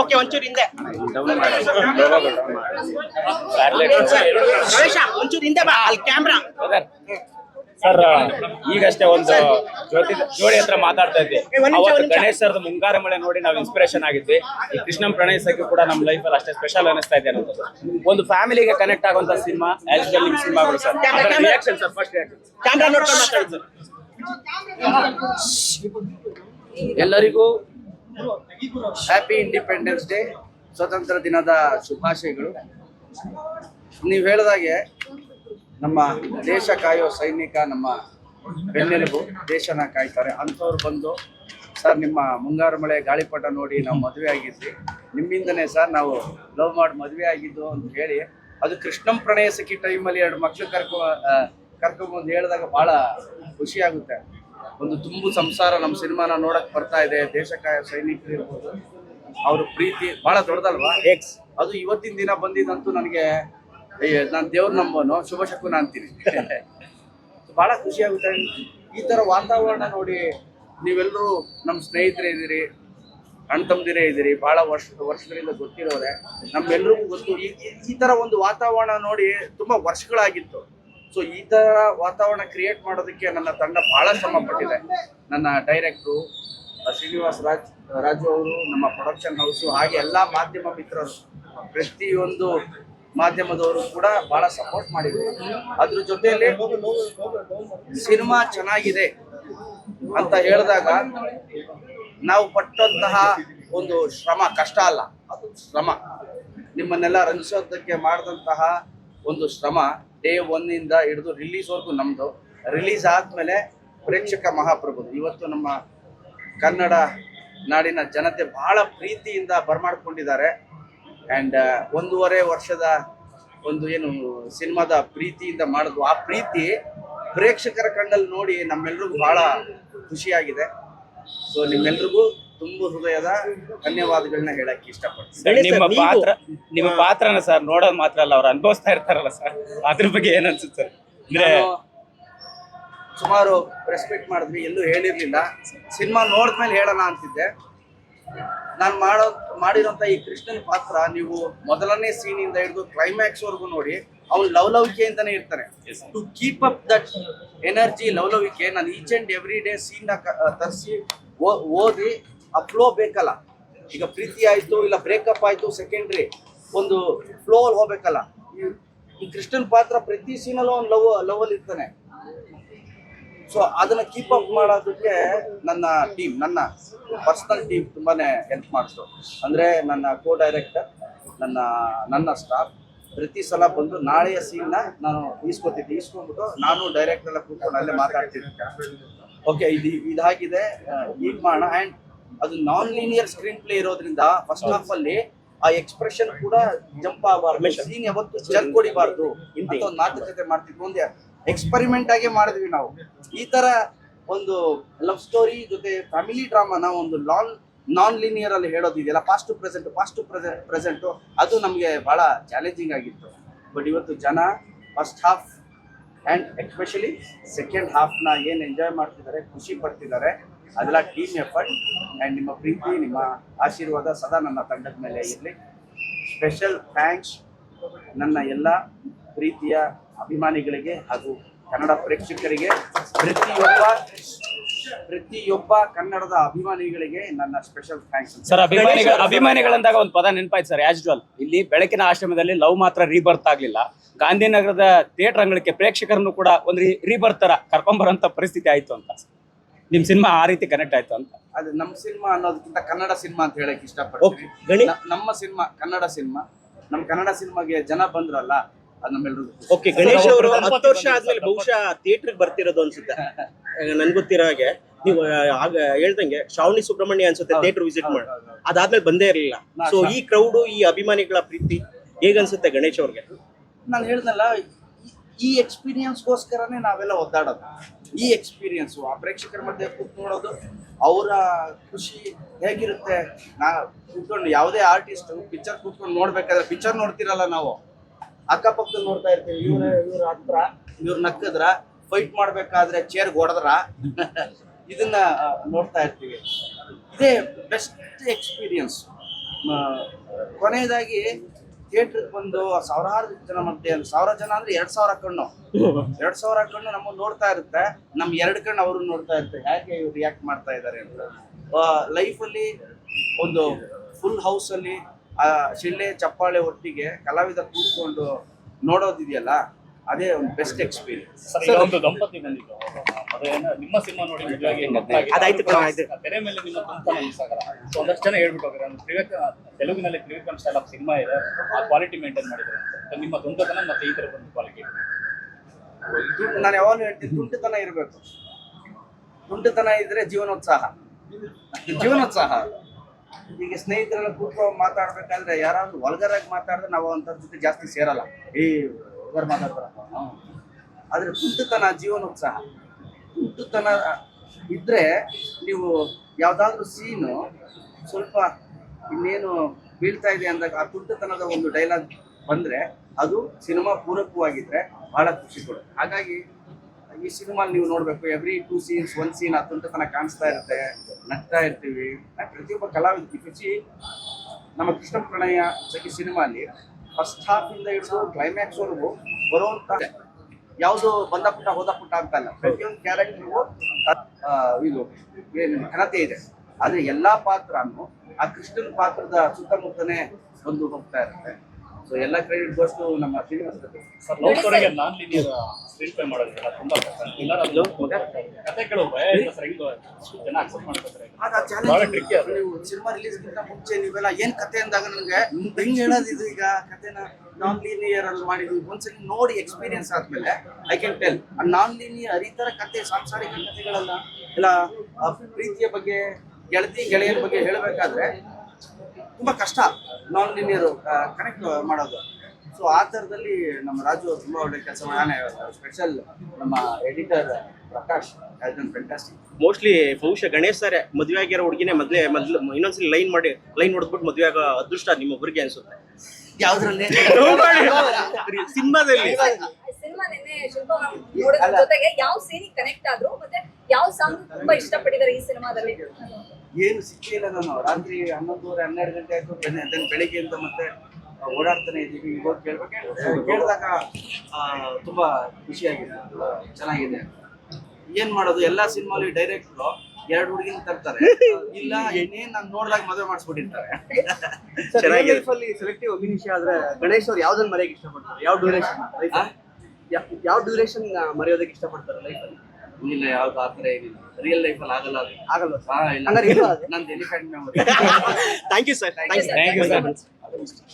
Okay ಒಂಚೂರು ಹಿಂದೆ. ಒಂಚೂರು ಹಿಂದೆ ಬಾ ಅಲ್ಲಿ ಕ್ಯಾಮ್ರಾ ಸರ್ ಈಗಷ್ಟೇ ಒಂದು ಜ್ಯೋತಿ ಜೋಡಿ ಹತ್ರ ಮಾತಾಡ್ತಾ ಇದ್ವಿ. ಗಣೇಶ್ ಸರ್ದು ಮುಂಗಾರ ಮಳೆ ನೋಡಿ ನಾವು ಇನ್ಸ್ಪಿರೇಷನ್ ಆಗಿದ್ವಿ. ಈ ಕೃಷ್ಣಂ ಪ್ರಣಯ್ ಸಖಿ ಕೂಡ ನಮ್ಮ ಲೈಫಲ್ಲಿ ಅಷ್ಟೇ ಸ್ಪೆಷಲ್ ಅನಿಸ್ತಾ ಇದೆ ಅನ್ನೋದು. ಒಂದು ಫ್ಯಾಮಿಲಿಗೆ ಕನೆಕ್ಟ್ ಆಗುವಂತ ಸಿನಿಮಾ ಸಿನಿಮಾಗಳು sir. Reaction sir first reaction camera ನೋಡ್ಕೊಂಡು ಮಾತಾಡಿದ್ದು ಎಲ್ಲರಿಗೂ ಹ್ಯಾಪಿ ಇಂಡಿಪೆಂಡೆನ್ಸ್ ಡೇ ಸ್ವತಂತ್ರ ದಿನದ ಶುಭಾಶಯಗಳು. ನೀವು ಹೇಳಿದಾಗೆ ನಮ್ಮ ದೇಶ ಕಾಯೋ ಸೈನಿಕ ನಮ್ಮ ಬೆನ್ನೆಲುಬು ದೇಶನ ಕಾಯ್ತಾರೆ. ಅಂಥವ್ರು ಬಂದು, ಸರ್, ನಿಮ್ಮ ಮುಂಗಾರು ಮಳೆ ಗಾಳಿಪಟ ನೋಡಿ ನಾವು ಮದುವೆ ಆಗಿದ್ವಿ. ನಿಮ್ಮಿಂದನೇ ಸರ್, ನಾವು ಲವ್ ಮಾಡಿ ಮದುವೆ ಆಗಿದ್ದು ಅಂತ ಹೇಳಿ, ಅದು ಕೃಷ್ಣಂ ಪ್ರಣಯ ಸಿಕ್ಕಿ ಟೈಮಲ್ಲಿ ಎರಡು ಮಕ್ಕಳು ಕರ್ಕೊ ಆ, ಕರ್ಕೊಂಬಂದು ಹೇಳಿದಾಗ ಭಾಳ ಖುಷಿ ಆಗುತ್ತೆ. ಒಂದು ತುಂಬು ಸಂಸಾರ ನಮ್ಮ ಸಿನಿಮಾನ ನೋಡಕ್ ಬರ್ತಾ ಇದೆ ದೇಶ ಕಾಯೋ ಸೈನಿಕರು ಇರ್ಬೋದು. ಅವ್ರ ಪ್ರೀತಿ ಬಹಳ ದೊಡ್ಡದಲ್ವಾ? ಎಕ್ಸ್ ಅದು ಇವತ್ತಿನ ದಿನ ಬಂದಿದ್ದಂತೂ ನನಗೆ ನಾನು ದೇವ್ರ ನಂಬೋನು ಶುಭ ಶಕುನ ಅಂತೀನಿ. ಬಹಳ ಖುಷಿ ಆಗುತ್ತೆ. ಈ ತರ ವಾತಾವರಣ ನೋಡಿ ನೀವೆಲ್ಲರೂ ನಮ್ಮ ಸ್ನೇಹಿತರೇ ಇದ್ದೀರಿ ಅಣ್ಣ ತಮ್ಮದಿರೇ ಇದ್ದೀರಿ ಬಹಳ ವರ್ಷ ವರ್ಷಗಳಿಂದ ಗೊತ್ತಿರೋರೆ. ನಮ್ಮೆಲ್ರಿಗೂ ಗೊತ್ತು ಈ ಈ- ಈ ತರ ಒಂದು ವಾತಾವರಣ ನೋಡಿ ತುಂಬಾ ವರ್ಷಗಳಾಗಿತ್ತು. ಸೊ ಈ ತರ ವಾತಾವರಣ ಕ್ರಿಯೇಟ್ ಮಾಡೋದಕ್ಕೆ ನನ್ನ ತಂಡ ಬಹಳ ಶ್ರಮ ಪಟ್ಟಿದೆ ನನ್ನ ಡೈರೆಕ್ಟ್ರು ಶ್ರೀನಿವಾಸ್ ರಾಜ್, ರಾಜು ಅವರು, ನಮ್ಮ ಪ್ರೊಡಕ್ಷನ್ ಹೌಸು ಹಾಗೆ ಎಲ್ಲ ಮಾಧ್ಯಮ ಮಿತ್ರರು, ಪ್ರತಿಯೊಂದು ಮಾಧ್ಯಮದವರು ಕೂಡ ಬಹಳ ಸಪೋರ್ಟ್ ಮಾಡಿದ್ರು ಅದ್ರ ಜೊತೆಯಲ್ಲಿ ಸಿನಿಮಾ ಚೆನ್ನಾಗಿದೆ ಅಂತ ಹೇಳಿದಾಗ ನಾವು ಪಟ್ಟಂತಹ ಒಂದು ಶ್ರಮ, ಕಷ್ಟ ಅಲ್ಲ, ಅದು ಶ್ರಮ. ನಿಮ್ಮನ್ನೆಲ್ಲ ರಂಜಿಸೋದಕ್ಕೆ ಮಾಡಿದಂತಹ ಒಂದು ಶ್ರಮ ಡೇ ಒನ್ನಿಂದ ಹಿಡಿದು ರಿಲೀಸ್ವರೆಗೂ ನಮ್ಮದು ರಿಲೀಸ್ ಆದಮೇಲೆ ಪ್ರೇಕ್ಷಕ ಮಹಾಪ್ರಭುದು. ಇವತ್ತು ನಮ್ಮ ಕನ್ನಡ ನಾಡಿನ ಜನತೆ ಬಹಳ ಪ್ರೀತಿಯಿಂದ ಬರ್ಮಾಡ್ಕೊಂಡಿದ್ದಾರೆ. ಆ್ಯಂಡ್ ಒಂದೂವರೆ ವರ್ಷದ ಒಂದು ಏನು ಸಿನಿಮಾದ ಪ್ರೀತಿಯಿಂದ ಮಾಡಿದ್ವು ಆ ಪ್ರೀತಿ ಪ್ರೇಕ್ಷಕರ ಕಣ್ಣಲ್ಲಿ ನೋಡಿ ನಮ್ಮೆಲ್ರಿಗೂ ಬಹಳ ಖುಷಿಯಾಗಿದೆ. ಸೊ ನಿಮ್ಮೆಲ್ರಿಗೂ ತುಂಬು ಹೃದಯದ ಧನ್ಯವಾದಗಳನ್ನ ಹೇಳಕ್ಕೆ ಇಷ್ಟಪಡ್ತೀನಿ. ನಿಮ್ಮ ಸರ್, ಪಾತ್ರ ನಿಮ್ಮ ಪಾತ್ರನ ಸರ್ ನೋಡೋದು ಮಾತ್ರ ಅಲ್ಲ ಅವ್ರು ಅನುಭವಿಸ್ತಾ ಇರ್ತಾರಲ್ಲ ಸರ್. ಅದ್ರ ಬಗ್ಗೆ ಏನ್ ಅನ್ಸುತ್ತೆ ಸರ್? ಅಂದ್ರೆ ಸುಮಾರು ರೆಸ್ಪೆಕ್ಟ್ ಮಾಡಿದ್ವಿ ಎಲ್ಲೂ ಹೇಳಿರ್ಲಿಲ್ಲ. ಸಿನಿಮಾ ನೋಡಿದ್ಮೇಲೆ ಹೇಳೋಣ ಅಂತಿದ್ದೆ. ನಾನು ಮಾಡೋ ಮಾಡಿರೋಂಥ ಈ ಕೃಷ್ಣನ್ ಪಾತ್ರ ನೀವು ಮೊದಲನೇ ಸೀನಿಂದ ಹಿಡಿದು ಕ್ಲೈಮ್ಯಾಕ್ಸ್ ವರೆಗೂ ನೋಡಿ ಅವ್ನು ಲವಲವಿಕೆಯಿಂದನೇ ಇರ್ತಾನೆ. To keep up that energy ಲವಲವಿಕೆ ನಾನು each and every day scene ತರಿಸಿ ಓದಿ ಆ ಫ್ಲೋ ಬೇಕಲ್ಲ. ಈಗ ಪ್ರೀತಿ ಆಯಿತು, ಇಲ್ಲ ಬ್ರೇಕಪ್ ಆಯಿತು ಸೆಕೆಂಡ್ರಿ ಒಂದು ಫ್ಲೋ ಅಲ್ಲಿ ಹೋಗ್ಬೇಕಲ್ಲ. ಈ- ಕೃಷ್ಣನ್ ಪಾತ್ರ ಪ್ರತಿ ಸೀನಲ್ಲೂ ಒಂದು ಲವ್ ಲವ್ ಅಲ್ಲಿ ಇರ್ತಾನೆ. ಸೊ ಅದನ್ನ ಕೀಪ್ ಅಪ್ ಮಾಡೋದಕ್ಕೆ ನನ್ನ ಟೀಮ್ ನನ್ನ ಪರ್ಸನಲ್ ಟೀಮ್ ತುಂಬಾನೇ ಹೆಲ್ಪ್ ಮಾಡಿಸ್ತು ಅಂದ್ರೆ ನನ್ನ ಕೋ ಡೈರೆಕ್ಟರ್ ನನ್ನ ನನ್ನ ಸ್ಟಾಫ್ ಪ್ರತಿ ಸಲ ಬಂದು ನಾಳೆಯ ಸೀನ್ನ ನಾನು ಈಸ್ಕೊತಿದ್ದೆ. ಈಸ್ಕೊಂಡ್ಬಿಟ್ಟು ನಾನು ಡೈರೆಕ್ಟರ್ ಎಲ್ಲ ಕೂತ್ಕೊಂಡು ಅಲ್ಲೇ ಮಾತಾಡ್ತಿದ್ದೆ. ಓಕೆ ಇದು ಇದಾಗಿದೆ ಈಗ ಮಾಡೋಣ. ಆ್ಯಂಡ್ ಅದು ನಾನ್ ಲೀನಿಯರ್ ಸ್ಕ್ರೀನ್ ಪ್ಲೇ ಇರೋದ್ರಿಂದ ಫಸ್ಟ್ ಹಾಫ್ ಅಲ್ಲಿ ಆ ಎಕ್ಸ್ಪ್ರೆಷನ್ ಕೂಡ ಜಂಪ್ ಆಗಬಾರ್ದು. ಸೀನ್ ಯಾವತ್ತು ಜಲ್ ಕೊಡಿಬಾರ್ದು ಇಂತ ಒಂದು ಮಾತುಕತೆ ಮಾಡ್ತಿದ್ವಿ. ಒಂದು ಎಕ್ಸ್ಪರಿಮೆಂಟ್ ಆಗಿ ಮಾಡಿದ್ವಿ ನಾವು. ಈ ತರ ಒಂದು ಲವ್ ಸ್ಟೋರಿ ಜೊತೆ ಫ್ಯಾಮಿಲಿ ಡ್ರಾಮಾನ ಒಂದು ಲಾಂಗ್ ನಾನ್ ಲೀನಿಯರ್ ಅಲ್ಲಿ ಹೇಳೋದಿದೆಯಲ್ಲ fast to present past to present ಅದು ನಮಗೆ ಬಹಳ ಚಾಲೆಂಜಿಂಗ್ ಆಗಿತ್ತು. ಬಟ್ ಇವತ್ತು ಜನ first half and especially second ಹಾಫ್ನ ಏನು ಎಂಜಾಯ್ ಮಾಡ್ತಿದ್ದಾರೆ ಖುಷಿ ಪಡ್ತಿದ್ದಾರೆ. ಅದೆಲ್ಲ ಟೀಮ್ ಎಫರ್ಟ್ ಆ್ಯಂಡ್ ನಿಮ್ಮ ಪ್ರೀತಿ ನಿಮ್ಮ ಆಶೀರ್ವಾದ ಸದಾ ನನ್ನ ತಂಡದ ಮೇಲೆ ಇರಲಿ. ಸ್ಪೆಷಲ್ ಥ್ಯಾಂಕ್ಸ್ ನನ್ನ ಎಲ್ಲ ಪ್ರೀತಿಯ ಅಭಿಮಾನಿಗಳಿಗೆ ಹಾಗೂ ಕನ್ನಡ ಪ್ರೇಕ್ಷಕರಿಗೆ ಪ್ರತಿಯೊಬ್ಬ ಪ್ರತಿಯೊಬ್ಬ ಕನ್ನಡದ ಅಭಿಮಾನಿಗಳಿಗೆ ನನ್ನ ಸ್ಪೆಷಲ್ ಥ್ಯಾಂಕ್ಸ್ ಸರ್ ಅಭಿಮಾನಿಗಳ ಅಭಿಮಾನಿಗಳಂದಾಗ ಒಂದು ಪದ ನೆನಪಾಯ್ತು ಸರ್ ಆಸ್ ಇಲ್ಲಿ ಬೆಳಕಿನ ಆಶ್ರಮದಲ್ಲಿ ಲವ್ ಮಾತ್ರ ರೀಬರ್ತ್ ಆಗಲಿಲ್ಲ. ಗಾಂಧಿನಗರದ ಥಿಯೇಟರ್ ಅಂಗಳಕ್ಕೆ ಪ್ರೇಕ್ಷಕರನ್ನು ಕೂಡ ಒಂದು ರೀಬರ್ತ್ ತರ ಕರ್ಕೊಂಬರೋಂಥ ಪರಿಸ್ಥಿತಿ ಆಯ್ತು ಅಂತ. ನಿಮ್ ಸಿನಿಮಾ ಆ ರೀತಿ ಕನೆಕ್ಟ್ ಆಯ್ತು ಅಂತ. ಅದು ನಮ್ಮ ಸಿನಿಮಾ ಅನ್ನೋದಕ್ಕಿಂತ ಕನ್ನಡ ಸಿನಿಮಾ ಅಂತ ಹೇಳಕ್. ಇಷ್ಟಪಡ್ತೀನಿ. ನ- ನಮ್ಮ ಸಿನಿಮಾ ಕನ್ನಡ ಸಿನಿಮಾ. ನಮ್ಮ ಕನ್ನಡ ಸಿನಿಮಾಗೆ ಜನ ಬಂದ್ರಲ್ಲ ಅದು ನಮ್ಮೆಲ್ರಿಗೂ ಖುಷಿ. ಓಕೆ ಗಣೇಶ್ ಅವರು ಹತ್ತು ವರ್ಷ ಆದ್ಮೇಲೆ ಬಹುಶಃ ಥಿಯೇಟರ್ ಬರ್ತಿರೋದು ಅನ್ಸುತ್ತೆ. ನನ್ ಗೊತ್ತಿರೋ ಹಾಗೆ ನೀವು ಆ, ಆಗ ಹೇಳ್ದಂಗೆ ಶ್ರಾವಣಿ ಸುಬ್ರಹ್ಮಣ್ಯ ಅನ್ಸುತ್ತೆ ಥಿಯೇಟರ್ ವಿಸಿಟ್ ಮಾಡಿ. ಹೌದು, ಹೌದು. ಅದಾದ್ಮೇಲೆ ಬಂದೇ ಇರಲಿಲ್ಲ. ಸೊ ಈ ಕ್ರೌಡು ಈ ಅಭಿಮಾನಿಗಳ ಪ್ರೀತಿ ಹೇಗನ್ಸುತ್ತೆ ಗಣೇಶ್ ಅವ್ರಿಗೆ? ನಾನು ಹೇಳ್ದಲ್ಲ ಈ ಎಕ್ಸ್ಪೀರಿಯನ್ಸ್ಗೋಸ್ಕರನೇ ನಾವೆಲ್ಲ ಒದ್ದಾಡೋದು. ಈ ಎಕ್ಸ್ಪೀರಿಯನ್ಸು ಆ ಪ್ರೇಕ್ಷಕರ ಮಧ್ಯೆ ಕೂತ್ ನೋಡೋದು, ಅವರ ಖುಷಿ ಹೇಗಿರುತ್ತೆ? ನಾ ಕೂತ್ಕೊಂಡು ಯಾವುದೇ ಆರ್ಟಿಸ್ಟ್ ಪಿಕ್ಚರ್ ಕೂತ್ಕೊಂಡು ನೋಡ್ಬೇಕಾದ್ರೆ ಪಿಕ್ಚರ್ ನೋಡ್ತಿರಲ್ಲ ನಾವು. ಅಕ್ಕಪಕ್ಕ ನೋಡ್ತಾ ಇರ್ತೀವಿ, ಇವ್ರ ಇವ್ರ ಹತ್ರ, ಇವ್ರ ನಕ್ಕದ್ರ ಫೈಟ್ ಮಾಡ್ಬೇಕಾದ್ರೆ ಚೇರ್ ಹೊಡೆದ್ರ, ಇದನ್ನ ನೋಡ್ತಾ ಇರ್ತೀವಿ. ಇದೇ ಬೆಸ್ಟ್ ಎಕ್ಸ್ಪೀರಿಯನ್ಸ್ ಕೊನೆಯದಾಗಿ ಥಿಯೇಟ್ರಿಗೆ ಬಂದು ಸಾವಿರಾರು ಜನ ಮಧ್ಯೆ ಸಾವಿರ ಜನ ಅಂದ್ರೆ ಎರಡ್ ಸಾವಿರ ಕಣ್ಣು. ಎರಡ್ ಸಾವಿರ ಕಣ್ಣು ನಮ್ಮ ನೋಡ್ತಾ ಇರುತ್ತೆ. ನಮ್ ಎರಡ್ ಕಣ್ಣು ಅವರು ನೋಡ್ತಾ ಇರುತ್ತೆ. ಹೇಗೆ ಇವ್ರು ರಿಯಾಕ್ಟ್ ಮಾಡ್ತಾ ಇದ್ದಾರೆ ಅಂತ. ಲೈಫ್ ಅಲ್ಲಿ ಒಂದು ಫುಲ್ ಹೌಸ್ ಅಲ್ಲಿ, ಆ ಶಿಳ್ಳೆ ಚಪ್ಪಾಳೆ ಒಟ್ಟಿಗೆ ಕಲಾವಿದ ಕೂತ್ಕೊಂಡು ನೋಡೋದಿದೆಯಲ್ಲ ಅದೇ ಒಂದು ಬೆಸ್ಟ್ ಎಕ್ಸ್ಪೀರಿಯನ್ಸ್ ಸರ್ ಈಗ ಒಂದು ದಂಪತಿ ಬಂದಿದ್ದು. ಮದುವೆನ ನಿಮ್ಮ ಸಿನಿಮಾ ನೋಡಿ ಮದುವೆಯಾಗಿ ಮಕ್ಕಳಾಗಿ ಅದಾಯ್ತು ಕಣೋ, ಆಯ್ತು. ತೆರೆ ಮೇಲೆ ನಿಮ್ಮ ತುಂಬಾ ನಮ್ಸಾಗಲ್ಲ ಸೊ ಒಂದಷ್ಟು ಜನ ಹೇಳ್ಬಿಟ್ಟು ಹೋಗಿದ್ದಾರೆ ತ್ರಿವಿಕ್ರಮ ತೆಲುಗಿನಲ್ಲಿ ತ್ರಿವಿಕ್ರಮ್ ಸ್ಟೈಲ್ ಆಫ್ ಸಿನಿಮಾ ಇದೆ. ಆ ಕ್ವಾಲಿಟಿ ಮೇಂಟೈನ್ ಮಾಡಿದ್ದಾರೆ ಅಂತ. So ನಿಮ್ಮ ದುಂಡತನ ಮತ್ತೆ ಈ ತರ ಒಂದು ಕ್ವಾಲಿಟಿ ನಾನು ಯಾವಾಗಲೂ ಹೇಳ್ತೀನಿ ತುಂಟತನ ಇರಬೇಕು. ತುಂಟತನ ಇದ್ರೆ ಜೀವನೋತ್ಸಾಹ. ಜೀವನೋತ್ಸಾಹ. ಈಗ ಸ್ನೇಹಿತರೆಲ್ಲ ಕೂತ್ಕೊಂಡು ಮಾತಾಡ್ಬೇಕಾದ್ರೆ ಯಾರಾದ್ರೂ ಒಳಗರಾಗಿ ಆಗಿ ಮಾತಾಡಿದ್ರೆ ನಾವು ಅಂತ ಜೊತೆ ಜಾಸ್ತಿ ಸೇರಲ್ಲ. ಏ ಆದ್ರೆ ಹುಟ್ಟುತನ ಜೀವನೋತ್ಸಾಹ. ಹುಟ್ಟುತನ ಇದ್ರೆ ನೀವು ಯಾವ್ದಾದ್ರು ಸೀನು ಸ್ವಲ್ಪ ಇನ್ನೇನು ಬೀಳ್ತಾ ಇದೆ ಅಂದಾಗ ಆ ತುಂಟತನದ ಒಂದು ಡೈಲಾಗ್ ಬಂದ್ರೆ ಅದು ಸಿನಿಮಾ ಪೂರಕವಾಗಿದ್ರೆ ಬಹಳ ಖುಷಿ ಕೊಡುತ್ತೆ. ಹಾಗಾಗಿ ಈ ಸಿನಿಮಾ ನೀವು ನೋಡ್ಬೇಕು every two scenes one scene ಆ ತುಂಟತನ ಕಾಣಿಸ್ತಾ ಇರುತ್ತೆ, ನಗ್ತಾ ಇರ್ತೀವಿ. ಪ್ರತಿಯೊಬ್ಬ ಕಲಾವಿದ ಖುಷಿ. ನಮ್ಮ ಕೃಷ್ಣ ಪ್ರಣಯ ಸಿನಿಮಾಲಿ ಫಸ್ಟ್ ಹಾಫ್ ಇಂದ ಹಿಡಿದು ಕ್ಲೈಮ್ಯಾಕ್ಸ್ ವರೆಗೂ ಬರುವಂತ ಯಾವುದು ಬಂದ ಪುಟ್ಟ ಹೋದ ಪುಟ್ಟ ಅಂತ ಅಲ್ಲ. ಪ್ರತಿಯೊಂದು ಕ್ಯಾರೆಕ್ಟರ್ಗೂ ಇದು, ಏನು ಘನತೆ ಇದೆ. ಆದ್ರೆ ಎಲ್ಲಾ ಪಾತ್ರನು ಆ ಕೃಷ್ಣನ್ ಪಾತ್ರದ ಸುತ್ತಮುತ್ತನೇ ಬಂದು ಹೋಗ್ತಾ ಇರುತ್ತೆ. ಸೊ ಎಲ್ಲ ಕ್ರೆಡಿಟ್ ಗೋಸ್ಟು ನಮ್ಮ ಶ್ರೀನಿವಾಸ ಸರ್. ಲವ್ ಸ್ಟೋರಿಗೆ ನಾನ್ ಲೀನಿಯರ್ ಸ್ಕ್ರೀನ್ ಪ್ಲೇ ಮಾಡೋದಿಲ್ಲ ತುಂಬಾ ಕಷ್ಟ. ಎಲ್ಲರೂ ಅದು ಕತೆ ಕೇಳೋ ಭಯ ಇಲ್ಲ ಸರ್ ಹಿಂಗೆ ಜನ ಅಕ್ಸೆಪ್ಟ್ ಮಾಡ್ಕೊತಾರೆ. ಆಗ ಆ ಬಹಳ challenge tricky ಅದು. ನೀವು ಸಿನಿಮಾ ರಿಲೀಸ್ಗಿಂತ ಮುಂಚೆ ನೀವೆಲ್ಲ ಏನ್ ಕತೆ ಅಂದಾಗ ನನಗೆ ಹೆಂಗ್ ಹೇಳೋದು ಇದು ಈಗ? ಕತೆನ ನಾನ್ ಲೀನಿಯರ್ ಅಲ್ಲಿ ಮಾಡಿದ್ವಿ ಒಂದ್ಸಲಿ ನೋಡಿ ಎಕ್ಸ್ಪೀರಿಯನ್ಸ್ ಆದ್ಮೇಲೆ I can tell non linear ಈ ತರ ಕತೆ ಸಾಂಸಾರಿಕ ಕಥೆಗಳಲ್ಲ ಇಲ್ಲ ಪ್ರೀತಿಯ ಬಗ್ಗೆ ಗೆಳತಿ ಗೆಳೆಯರ ಬಗ್ಗೆ ಹೇಳಬೇಕಾದ್ರೆ ತುಂಬಾ ಕಷ್ಟ. ನಾನ್ ಲಿನಿಯರ್ ಕನೆಕ್ಟ್ ಮಾಡೋದು. ಸೊ ಆ ಥರದಲ್ಲಿ ನಮ್ಮ ರಾಜು ತುಂಬಾ ಒಳ್ಳೆ ಕೆಲಸ ನಾನು ಸ್ಪೆಷಲ್ ನಮ್ಮ ಎಡಿಟರ್ ಪ್ರಕಾಶ್ ಫ್ಯಾಂಟಾಸ್ಟಿಕ್ ಮೋಸ್ಟ್ಲಿ ಬಹುಶಃ ಗಣೇಶ್ ಸರ್ ಮದುವೆ ಆಗಿರೋ ಹುಡುಗಿನೇ ಮೊದಲೇ ಮೊದಲು ಇನ್ನೊಂದ್ಸಲಿ ಲೈನ್ ಮಾಡಿ ಲೈನ್ ಹೊಡೆದ್ಬಿಟ್ಟು ಮದುವೆ ಆಗೋ ಅದೃಷ್ಟ ನಿಮ್ಮೊಬ್ಬರಿಗೆ ಅನ್ಸುತ್ತೆ. ಯಾವ್ದ್ರಲ್ಲಿ? ಸಿನಿಮಾದಲ್ಲಿ. ಸಿನಿಮಾ ನಿನ್ನೆ ಶಿಲ್ಪ ನೋಡಿದ ಜೊತೆಗೆ ಯಾವ ಸೀನಿಗೆ ಕನೆಕ್ಟ್ ಆದ್ರು ಮತ್ತೆ ಯಾವ ಸಾಂಗ್ ತುಂಬಾ ಇಷ್ಟಪಟ್ಟಿದ್ದಾರೆ ಈ ಸಿನಿಮಾದಲ್ಲಿ? ಏನು ಸಿಕ್ಕಿಲ್ಲ ನಾನು. ರಾತ್ರಿ ಹನ್ನೊಂದುವರೆ ಹನ್ನೆರಡು ಗಂಟೆ ಆಯ್ತು. ಬೆನ್ನ ದೆನ್ ಬೆಳಿಗ್ಗೆಯಿಂದ ಮತ್ತೆ ಓಡಾಡ್ತಾನೆ ಇದ್ದೀವಿ. ಇವಾಗ ಕೇಳ್ಬೇಕು. ಕೇಳಿದಾಗ ತುಂಬಾ ಖುಷಿಯಾಗಿದೆ ಚೆನ್ನಾಗಿದೆ. ಏನು ಮಾಡೋದು? ಎಲ್ಲ ಸಿನಿಮಾಲಿ ಡೈರೆಕ್ಟ್ರು ಎರಡು ಹುಡುಗಿನ ತರ್ತಾರೆ. ಇಲ್ಲ ಇನ್ನೇನ್ ನಾನು ನೋಡಿದಾಗ ಮದುವೆ ಮಾಡಿಸ್ಬಿಟ್ಟಿರ್ತಾರೆ. ಸೆಲೆಕ್ಟಿವ್ ಅಭಿನಿಷ ಆದ್ರೆ ಗಣೇಶ್ ಅವ್ರು ಯಾವ್ದನ್ನ ಮರೆಯಕ್ಕೆ ಇಷ್ಟಪಡ್ತಾರೆ? ಯಾವ ಡ್ಯೂರೇಷನ್ ಯಾವ ಡ್ಯೂರೇಷನ್ ಮರೆಯೋದಕ್ಕೆ ಇಷ್ಟಪಡ್ತಾರೆ ಲೈಫಲ್ಲಿ ಇಲ್ಲ ಯಾವ್ದು ಆತರ ಥರ ಏನಿಲ್ಲ. ರಿಯಲ್ ಲೈಫಲ್ಲಿ ಆಗಲ್ಲ ಅದು. ಆಗಲ್ವಾ ಆ, ಇಲ್ಲ. ಹಂಗಾರೆ? ನಂದು elephant memory thank you sir thank you.